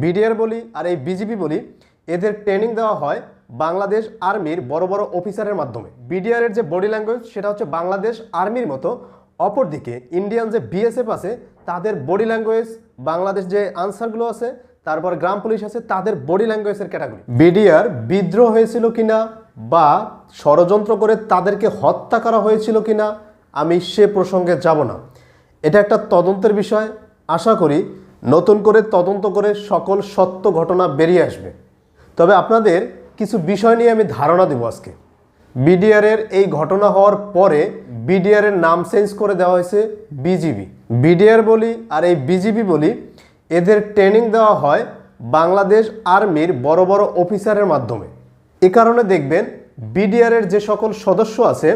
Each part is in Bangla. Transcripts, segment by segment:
বিডিআর বলি আর এই বিজিবি বলি, এদের ট্রেনিং দেওয়া হয় বাংলাদেশ আর্মির বড় বড় অফিসারের মাধ্যমে। বিডিআর এর যে বডি ল্যাঙ্গুয়েজ সেটা হচ্ছে বাংলাদেশ আর্মির মতো। অপরদিকে ইন্ডিয়ান যে বিএসএফ আছে, তাদের বডি ল্যাঙ্গুয়েজ বাংলাদেশ যে আনসারগুলো আছে, তারপর গ্রাম পুলিশ আছে, তাদের বডি ল্যাঙ্গুয়েজের ক্যাটাগরি বিডিআর বিদ্রোহ হয়েছিল কিনা বা ষড়যন্ত্র করে তাদেরকে হত্যা করা হয়েছিল কিনা, আমি সে প্রসঙ্গে যাব না। এটা একটা তদন্তের বিষয়। আশা করি নতুন করে তদন্ত করে সকল সত্য ঘটনা বেরিয়ে আসবে। তবে আপনাদের কিছু বিষয় নিয়ে আমি ধারণা দেব আজকে। বিডিআরের এই ঘটনা হওয়ার পরে বিডিআরের নাম চেঞ্জ করে দেওয়া হয়েছে বিজিবি। বিডিআর বলি আর এই বিজিবি বলি, এদের ট্রেনিং দেওয়া হয় বাংলাদেশ আর্মির বড় বড় অফিসারের মাধ্যমে। এ কারণে দেখবেন বিডিআরের যে সকল সদস্য আছে,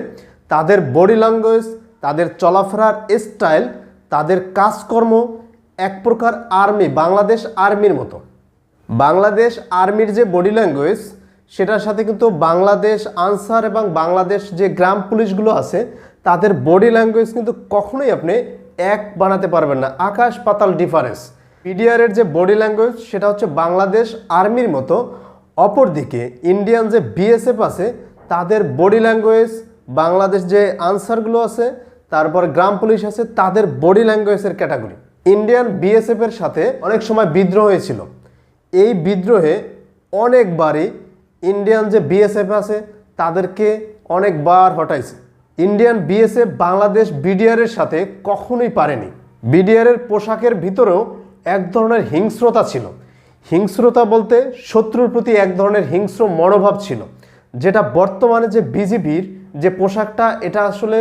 তাদের বডি ল্যাঙ্গুয়েজ, তাদের চলাফেরার স্টাইল, তাদের কাজকর্ম এক প্রকার আর্মি বাংলাদেশ আর্মির মতো। বাংলাদেশ আর্মির যে বডি ল্যাঙ্গুয়েজ সেটার সাথে কিন্তু বাংলাদেশ আনসার এবং বাংলাদেশ যে গ্রাম পুলিশগুলো আছে, তাদের বডি ল্যাঙ্গুয়েজ কিন্তু কখনোই আপনি এক বানাতে পারবেন না। আকাশ পাতাল ডিফারেন্স পিডিআরের যে বডি ল্যাঙ্গুয়েজ সেটা হচ্ছে বাংলাদেশ আর্মির মতো। অপরদিকে ইন্ডিয়ান যে বিএসএফ আছে, তাদের বডি ল্যাঙ্গুয়েজ বাংলাদেশ যে আনসারগুলো আছে, তারপর গ্রাম পুলিশ আছে, তাদের বডি ল্যাঙ্গুয়েজের ক্যাটাগরি ইন্ডিয়ান বিএসএফ এর সাথে অনেক সময় বিদ্রোহ হয়েছিল। এই বিদ্রোহে অনেকবারই ইন্ডিয়ান যে বিএসএফ আছে, তাদেরকে অনেকবার হটাইছে। ইন্ডিয়ান বিএসএফ বাংলাদেশ বিডিআরের সাথে কখনোই পারেনি। বিডিআরের পোশাকের ভিতরেও এক ধরনের হিংস্রতা ছিল। হিংস্রতা বলতে শত্রুর প্রতি এক ধরনের হিংস্র মনোভাব ছিল। যেটা বর্তমানে যে বিজিবির যে পোশাকটা, এটা আসলে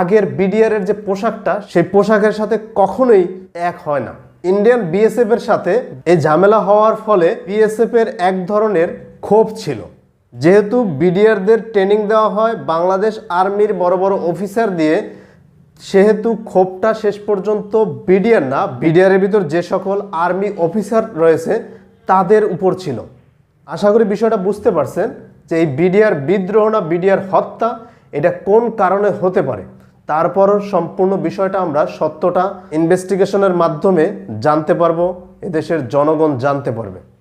আগের বিডিআরের যে পোশাকটা, সেই পোশাকের সাথে কখনোই এক হয় না। ইন্ডিয়ান বিএসএফ এর সাথে এই ঝামেলা হওয়ার ফলে বিএসএফ এর এক ধরনের ক্ষোভ ছিল। যেহেতু বিডিআরদের ট্রেনিং দেওয়া হয় বাংলাদেশ আর্মির বড় বড় অফিসার দিয়ে, সেহেতু ক্ষোভটা শেষ পর্যন্ত বিডিআর না বিডিআরের ভিতর যে সকল আর্মি অফিসার রয়েছে, তাদের উপর ছিল। আশা করি বিষয়টা বুঝতে পারছেন যে এই বিডিআর বিদ্রোহ না বিডিআর হত্যা এটা কোন কারণে হতে পারে? তারপর সম্পূর্ণ বিষয়টা আমরা সত্যটা ইনভেস্টিগেশনের মাধ্যমে জানতে পারব, এদেশের জনগণ জানতে পারবে।